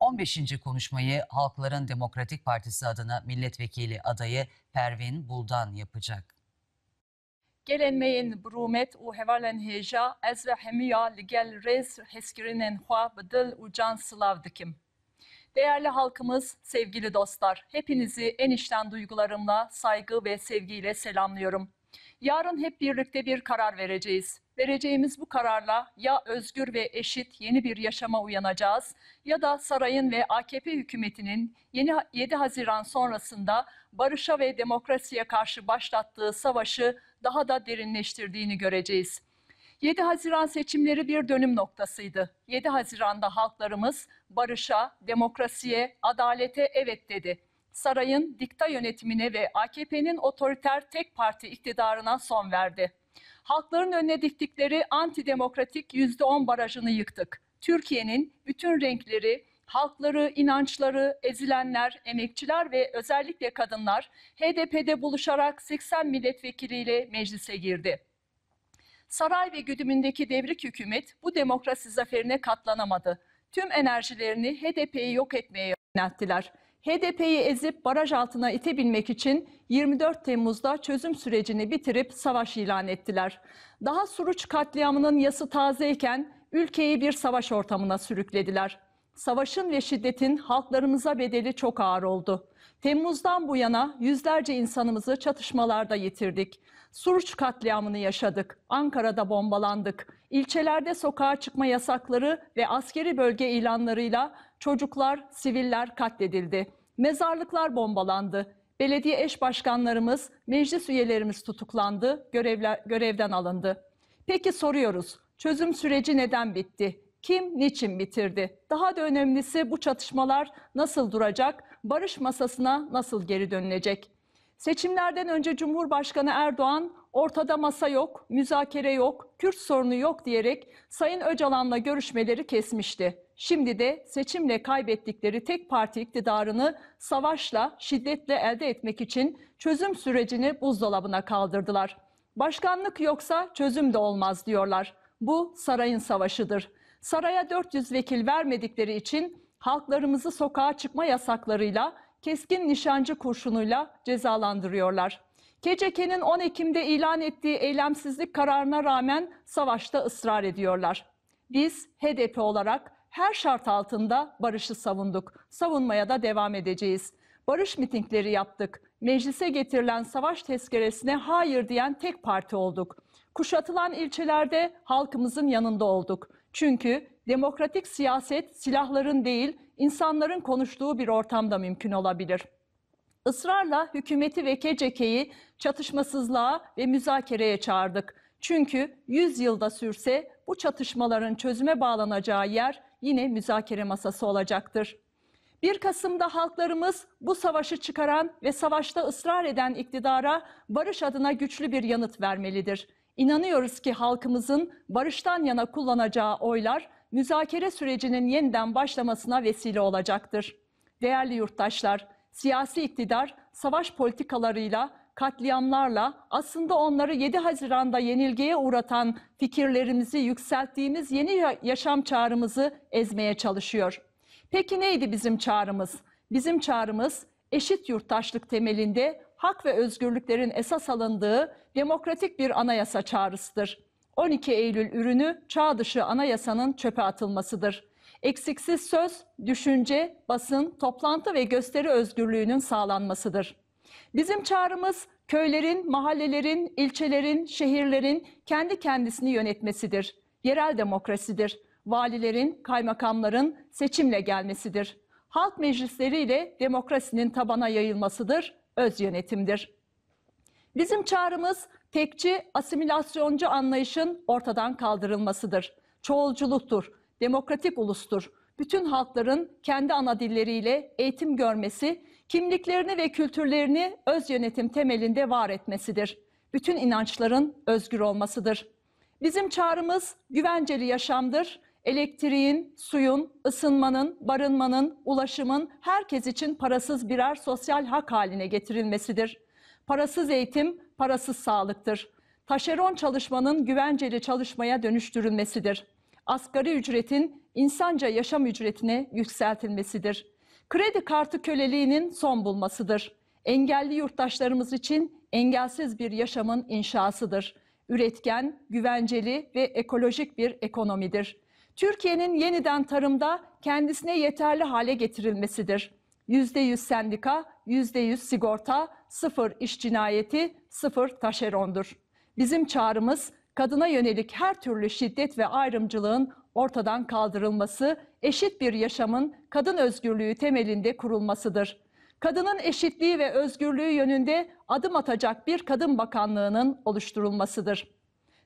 15. konuşmayı Halkların Demokratik Partisi adına milletvekili adayı Pervin Buldan yapacak. Gelên brumet û hevalên hêja ez ve hemiya li gel rêz heskirinin xwe bi dil û can sılav. Değerli halkımız, sevgili dostlar, hepinizi en içten duygularımla, saygı ve sevgiyle selamlıyorum. Yarın hep birlikte bir karar vereceğiz. Vereceğimiz bu kararla ya özgür ve eşit yeni bir yaşama uyanacağız ya da sarayın ve AKP hükümetinin yeni 7 Haziran sonrasında barışa ve demokrasiye karşı başlattığı savaşı daha da derinleştirdiğini göreceğiz. 7 Haziran seçimleri bir dönüm noktasıydı. 7 Haziran'da halklarımız barışa, demokrasiye, adalete evet dedi. Sarayın dikta yönetimine ve AKP'nin otoriter tek parti iktidarına son verdi. Halkların önüne diktikleri antidemokratik %10 barajını yıktık. Türkiye'nin bütün renkleri, halkları, inançları, ezilenler, emekçiler ve özellikle kadınlar HDP'de buluşarak 80 milletvekiliyle meclise girdi. Saray ve güdümündeki devrik hükümet bu demokrasi zaferine katlanamadı. Tüm enerjilerini HDP'yi yok etmeye yönelttiler. HDP'yi ezip baraj altına itebilmek için 24 Temmuz'da çözüm sürecini bitirip savaş ilan ettiler. Daha Suruç katliamının yası tazeyken ülkeyi bir savaş ortamına sürüklediler. Savaşın ve şiddetin halklarımıza bedeli çok ağır oldu. Temmuz'dan bu yana yüzlerce insanımızı çatışmalarda yitirdik. Suruç katliamını yaşadık. Ankara'da bombalandık. İlçelerde sokağa çıkma yasakları ve askeri bölge ilanlarıyla çocuklar, siviller katledildi. Mezarlıklar bombalandı. Belediye eş başkanlarımız, meclis üyelerimiz tutuklandı, görevler, görevden alındı. Peki soruyoruz, çözüm süreci neden bitti? Kim niçin bitirdi? Daha da önemlisi bu çatışmalar nasıl duracak? Barış masasına nasıl geri dönülecek? Seçimlerden önce Cumhurbaşkanı Erdoğan ortada masa yok, müzakere yok, Kürt sorunu yok diyerek Sayın Öcalan'la görüşmeleri kesmişti. Şimdi de seçimle kaybettikleri tek parti iktidarını savaşla, şiddetle elde etmek için çözüm sürecini buzdolabına kaldırdılar. Başkanlık yoksa çözüm de olmaz diyorlar. Bu sarayın savaşıdır. Saraya 400 vekil vermedikleri için halklarımızı sokağa çıkma yasaklarıyla, keskin nişancı kurşunuyla cezalandırıyorlar. KCK'nin 10 Ekim'de ilan ettiği eylemsizlik kararına rağmen savaşta ısrar ediyorlar. Biz HDP olarak her şart altında barışı savunduk. Savunmaya da devam edeceğiz. Barış mitingleri yaptık. Meclise getirilen savaş tezkeresine hayır diyen tek parti olduk. Kuşatılan ilçelerde halkımızın yanında olduk. Çünkü demokratik siyaset silahların değil, insanların konuştuğu bir ortamda mümkün olabilir. Israrla hükümeti ve KCK'yi çatışmasızlığa ve müzakereye çağırdık. Çünkü 100 yılda sürse bu çatışmaların çözüme bağlanacağı yer yine müzakere masası olacaktır. 1 Kasım'da halklarımız bu savaşı çıkaran ve savaşta ısrar eden iktidara barış adına güçlü bir yanıt vermelidir. İnanıyoruz ki halkımızın barıştan yana kullanacağı oylar müzakere sürecinin yeniden başlamasına vesile olacaktır. Değerli yurttaşlar, siyasi iktidar savaş politikalarıyla, katliamlarla aslında onları 7 Haziran'da yenilgiye uğratan fikirlerimizi yükselttiğimiz yeni yaşam çağrımızı ezmeye çalışıyor. Peki neydi bizim çağrımız? Bizim çağrımız eşit yurttaşlık temelinde hak ve özgürlüklerin esas alındığı demokratik bir anayasa çağrısıdır. 12 Eylül ürünü çağ dışı anayasanın çöpe atılmasıdır. Eksiksiz söz, düşünce, basın, toplantı ve gösteri özgürlüğünün sağlanmasıdır. Bizim çağrımız köylerin, mahallelerin, ilçelerin, şehirlerin kendi kendisini yönetmesidir. Yerel demokrasidir. Valilerin, kaymakamların seçimle gelmesidir. Halk meclisleriyle demokrasinin tabana yayılmasıdır, öz yönetimdir. Bizim çağrımız tekçi, asimilasyoncu anlayışın ortadan kaldırılmasıdır. Çoğulculuktur, demokratik ulustur. Bütün halkların kendi ana dilleriyle eğitim görmesi, kimliklerini ve kültürlerini öz yönetim temelinde var etmesidir. Bütün inançların özgür olmasıdır. Bizim çağrımız güvenceli yaşamdır. Elektriğin, suyun, ısınmanın, barınmanın, ulaşımın herkes için parasız birer sosyal hak haline getirilmesidir. Parasız eğitim, parasız sağlıktır. Taşeron çalışmanın güvenceli çalışmaya dönüştürülmesidir. asgari ücretin insanca yaşam ücretine yükseltilmesidir. Kredi kartı köleliğinin son bulmasıdır. Engelli yurttaşlarımız için engelsiz bir yaşamın inşasıdır. Üretken, güvenceli ve ekolojik bir ekonomidir. Türkiye'nin yeniden tarımda kendisine yeterli hale getirilmesidir. %100 sendika, %100 sigorta, sıfır iş cinayeti, sıfır taşerondur. Bizim çağrımız kadına yönelik her türlü şiddet ve ayrımcılığın ortadan kaldırılması, eşit bir yaşamın kadın özgürlüğü temelinde kurulmasıdır. Kadının eşitliği ve özgürlüğü yönünde adım atacak bir kadın bakanlığının oluşturulmasıdır.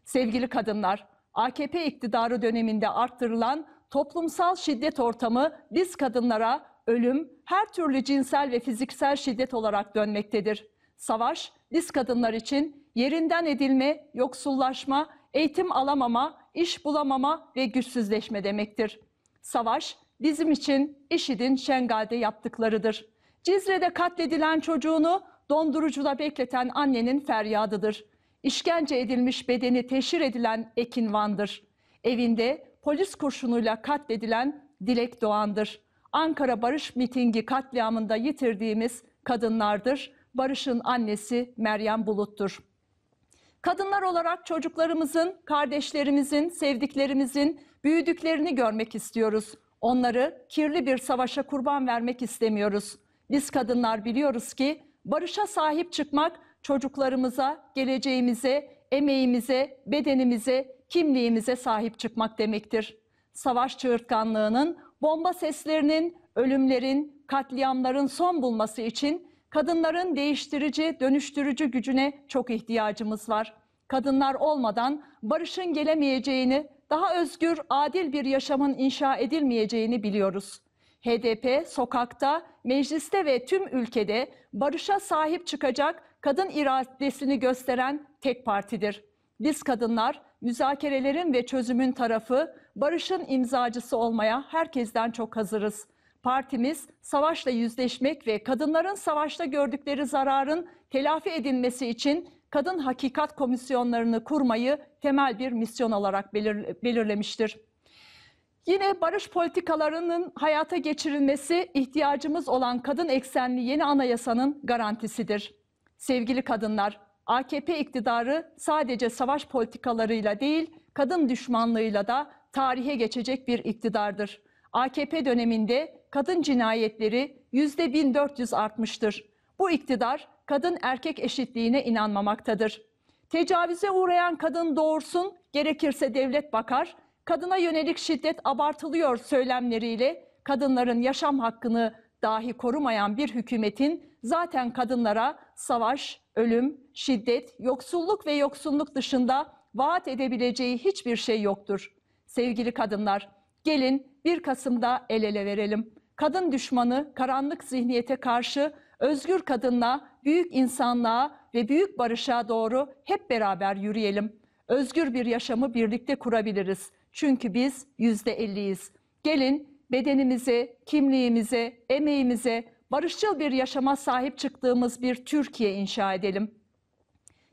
Sevgili kadınlar, AKP iktidarı döneminde arttırılan toplumsal şiddet ortamı biz kadınlara ölüm, her türlü cinsel ve fiziksel şiddet olarak dönmektedir. Savaş, biz kadınlar için yerinden edilme, yoksullaşma, eğitim alamama, iş bulamama ve güçsüzleşme demektir. Savaş, bizim için IŞİD'in Şengal'de yaptıklarıdır. Cizre'de katledilen çocuğunu dondurucuda bekleten annenin feryadıdır. İşkence edilmiş bedeni teşhir edilen Ekin Van'dır. Evinde polis kurşunuyla katledilen Dilek Doğan'dır. Ankara Barış Mitingi katliamında yitirdiğimiz kadınlardır. Barış'ın annesi Meryem Bulut'tur. Kadınlar olarak çocuklarımızın, kardeşlerimizin, sevdiklerimizin büyüdüklerini görmek istiyoruz. Onları kirli bir savaşa kurban vermek istemiyoruz. Biz kadınlar biliyoruz ki barışa sahip çıkmak çocuklarımıza, geleceğimize, emeğimize, bedenimize, kimliğimize sahip çıkmak demektir. Savaş çığırtkanlığının, bomba seslerinin, ölümlerin, katliamların son bulması için kadınların değiştirici, dönüştürücü gücüne çok ihtiyacımız var. Kadınlar olmadan barışın gelemeyeceğini, daha özgür, adil bir yaşamın inşa edilmeyeceğini biliyoruz. HDP sokakta, mecliste ve tüm ülkede barışa sahip çıkacak kadın iradesini gösteren tek partidir. Biz kadınlar müzakerelerin ve çözümün tarafı, barışın imzacısı olmaya herkesten çok hazırız. Partimiz savaşla yüzleşmek ve kadınların savaşta gördükleri zararın telafi edilmesi için kadın hakikat komisyonlarını kurmayı temel bir misyon olarak belir belirlemiştir. Yine barış politikalarının hayata geçirilmesi ihtiyacımız olan kadın eksenli yeni anayasanın garantisidir. Sevgili kadınlar, AKP iktidarı sadece savaş politikalarıyla değil, kadın düşmanlığıyla da tarihe geçecek bir iktidardır. AKP döneminde kadın cinayetleri yüzde 1400 artmıştır. Bu iktidar kadın erkek eşitliğine inanmamaktadır. Tecavüze uğrayan kadın doğursun, gerekirse devlet bakar, kadına yönelik şiddet abartılıyor söylemleriyle kadınların yaşam hakkını dahi korumayan bir hükümetin zaten kadınlara savaş, ölüm, şiddet, yoksulluk ve yoksunluk dışında vaat edebileceği hiçbir şey yoktur. Sevgili kadınlar, gelin 1 Kasım'da el ele verelim. Kadın düşmanı, karanlık zihniyete karşı özgür kadınla, büyük insanlığa ve büyük barışa doğru hep beraber yürüyelim. Özgür bir yaşamı birlikte kurabiliriz. Çünkü biz yüzde elliyiz. Gelin bedenimize, kimliğimize, emeğimize, barışçıl bir yaşama sahip çıktığımız bir Türkiye inşa edelim.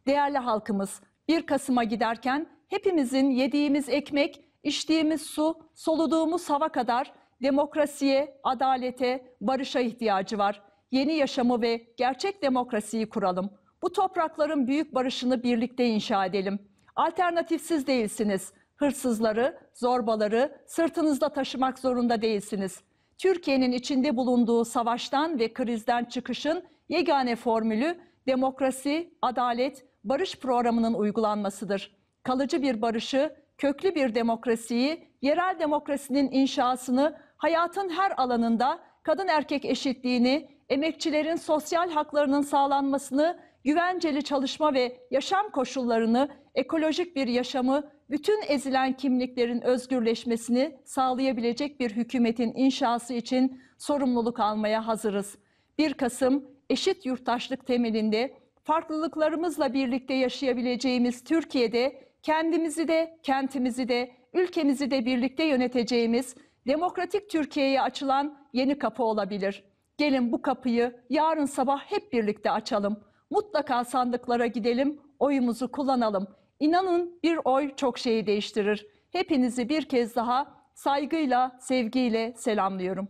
Değerli halkımız, 1 Kasım'a giderken hepimizin yediğimiz ekmek, içtiğimiz su, soluduğumuz hava kadar demokrasiye, adalete, barışa ihtiyacı var. Yeni yaşamı ve gerçek demokrasiyi kuralım. Bu toprakların büyük barışını birlikte inşa edelim. Alternatifsiz değilsiniz. Hırsızları, zorbaları sırtınızda taşımak zorunda değilsiniz. Türkiye'nin içinde bulunduğu savaştan ve krizden çıkışın yegane formülü demokrasi, adalet, barış programının uygulanmasıdır. Kalıcı bir barışı, köklü bir demokrasiyi, yerel demokrasinin inşasını hayatın her alanında kadın erkek eşitliğini, emekçilerin sosyal haklarının sağlanmasını, güvenceli çalışma ve yaşam koşullarını, ekolojik bir yaşamı, bütün ezilen kimliklerin özgürleşmesini sağlayabilecek bir hükümetin inşası için sorumluluk almaya hazırız. 1 Kasım eşit yurttaşlık temelinde farklılıklarımızla birlikte yaşayabileceğimiz Türkiye'de kendimizi de, kentimizi de, ülkemizi de birlikte yöneteceğimiz demokratik Türkiye'ye açılan yeni kapı olabilir. Gelin bu kapıyı yarın sabah hep birlikte açalım. Mutlaka sandıklara gidelim, oyumuzu kullanalım. İnanın bir oy çok şeyi değiştirir. hepinizi bir kez daha saygıyla, sevgiyle selamlıyorum.